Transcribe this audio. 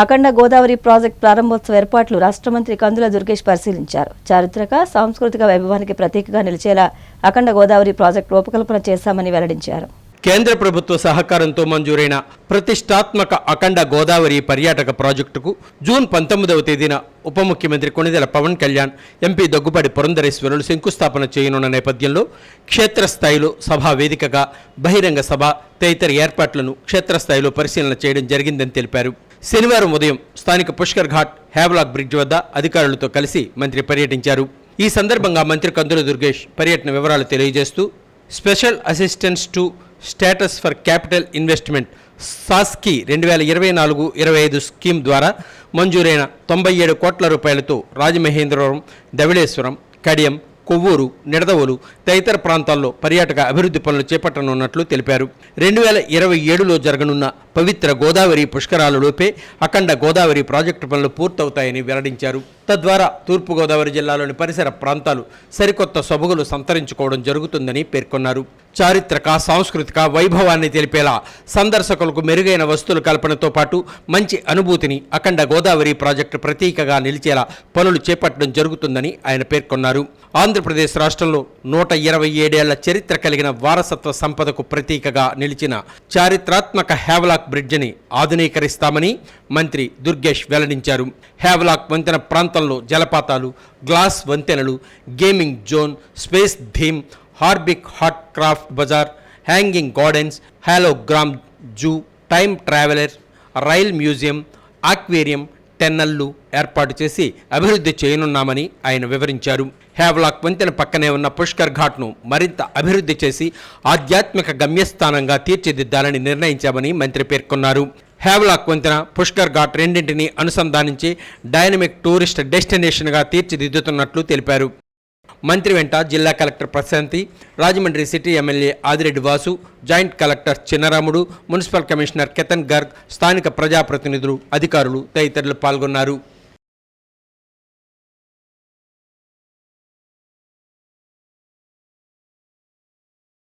అఖండ Godavari project ప్రారంభోత్సవ ఏర్పాట్లు రాష్ట్ర మంత్రి కందుల దుర్గేష్ పరిశీలించారు. చారిత్రక సాంస్కృతిక వైభవానికి ప్రతీకగా నిలిచేలా అఖండ గోదావరి ప్రాజెక్టు రూపకల్పన చేశామని వెల్లడించారు. కేంద్ర ప్రభుత్వ సహకారంతో మంజూరైన ప్రతిష్టాత్మక అఖండ గోదావరి పర్యాటక ప్రాజెక్టుకు జూన్ పంతొమ్మిదవ తేదీన ఉప ముఖ్యమంత్రి కొణిదెల పవన్ కళ్యాణ్ ఎంపీ దగ్గుబడి పురంధరేశ్వరులు శంకుస్థాపన చేయనున్న నేపథ్యంలో క్షేత్రస్థాయిలో సభా వేదికగా బహిరంగ సభ తదితర ఏర్పాట్లను క్షేత్రస్థాయిలో పరిశీలన చేయడం జరిగిందని తెలిపారు. శనివారం ఉదయం స్థానిక పుష్కర్ ఘాట్ హ్యావ్లాక్ బ్రిడ్జ్ వద్ద అధికారులతో కలిసి మంత్రి పర్యటించారు. ఈ సందర్భంగా మంత్రి కందుల దుర్గేష్ పర్యటన వివరాలు తెలియజేస్తూ special assistance to states for capital investment సాస్కి రెండు వేల ఇరవై నాలుగు ఇరవై ఐదు స్కీమ్ ద్వారా మంజూరైన తొంభై ఏడు కోట్ల రూపాయలతో రాజమహేంద్రవరం ధవళేశ్వరం కడియం కొవ్వూరు నిడదవోలు తదితర ప్రాంతాల్లో పర్యాటక అభివృద్ధి పనులు చేపట్టనున్నట్లు తెలిపారు. రెండు వేల ఇరవై ఏడులో జరగనున్న పవిత్ర గోదావరి పుష్కరాలలోపే అఖండ గోదావరి ప్రాజెక్టు పనులు పూర్తవుతాయని వెల్లడించారు. తద్వారా తూర్పుగోదావరి జిల్లాలోని పరిసర ప్రాంతాలు సరికొత్త సొబగులు సంతరించుకోవడం జరుగుతుందని పేర్కొన్నారు. చారిత్రక సాంస్కృతిక వైభవాన్ని తెలిపేలా సందర్శకులకు మెరుగైన వస్తువుల కల్పనతో పాటు మంచి అనుభూతిని అఖండ గోదావరి ప్రాజెక్టు ప్రతీకగా నిలిచేలా పనులు చేపట్టడం జరుగుతుందని ఆయన పేర్కొన్నారు. ఆంధ్రప్రదేశ్ రాష్ట్రంలో నూట ఇరవై ఏడేళ్ళ చరిత్ర కలిగిన వారసత్వ సంపదకు ప్రతీకగా నిలిచిన చారిత్రాత్మక హ్యావ్లాక్ బ్రిడ్జిని ఆధునీకరిస్తామని మంత్రి దుర్గేష్ వెల్లడించారు. హ్యావ్లాక్ వంతెన ప్రాంతం ప్రాంతంలో జలపాతాలు గ్లాస్ వంతెనలు గేమింగ్ జోన్ స్పేస్ థీమ్ హార్బిక్ హాట్ craft Bazar hanging gardens hologram zoo time traveller rail museum aquarium టెన్నల్లు ఏర్పాటు చేసి అభివృద్ధి చేయనున్నామని ఆయన వివరించారు. హేవలాక్ వంతెన పక్కనే ఉన్న పుష్కర్ ఘాట్ను మరింత అభివృద్ధి చేసి ఆధ్యాత్మిక గమ్యస్థానంగా తీర్చిదిద్దాలని నిర్ణయించామని మంత్రి పేర్కొన్నారు. హ్యావ్లాక్ వంతెన పుష్కర్ ఘాట్ రెండింటిని అనుసంధానించి డైనమిక్ టూరిస్ట్ డెస్టినేషన్గా తీర్చిదిద్దుతున్నట్లు తెలిపారు. మంత్రి వెంట జిల్లా collector Prashanti Rajahmundry city MLA Adireddy Vasu joint collector Chinnaramudu municipal commissioner Ketan Garg స్థానిక ప్రజాప్రతినిధులు అధికారులు తదితరులు పాల్గొన్నారు.